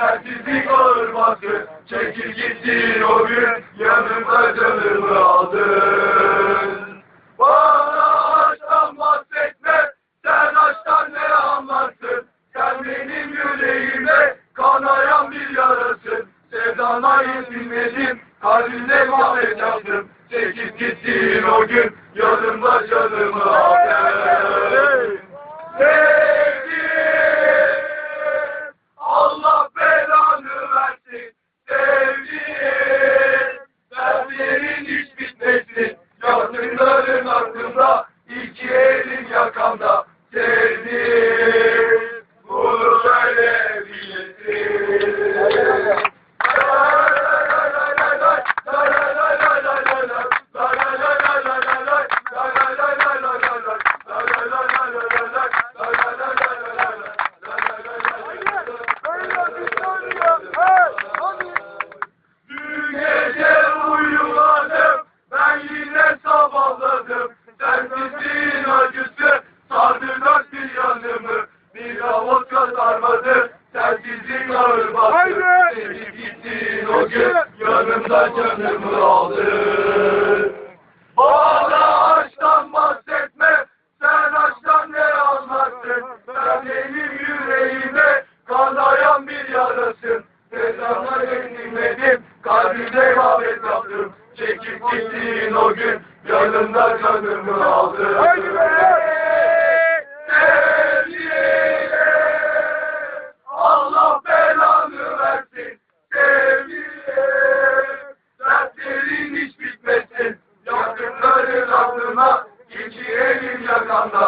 ayırması Çekil gittin o gün yanımda canımı aldın. Bana aşktan bahsetme sen aşktan ne anlarsın? Sen benim yüreğime kanayan bir yarasın. Sevdana yetinmedim kalbimde mahvet yaptım Çekip gittin o gün yanımda canımı Aklımda iki elim yakamda Seni gittin o gün, yanımda canımı aldın. Bana aşktan bahsetme, sen aşktan ne anlarsın? Sen benim yüreğime kanayan bir yarasın. Sevdana yenilmedim, kalbimde mahvet yaptım. Çekip gittin o gün, yanımda canımı aldın. Haydi be! 감사합니다.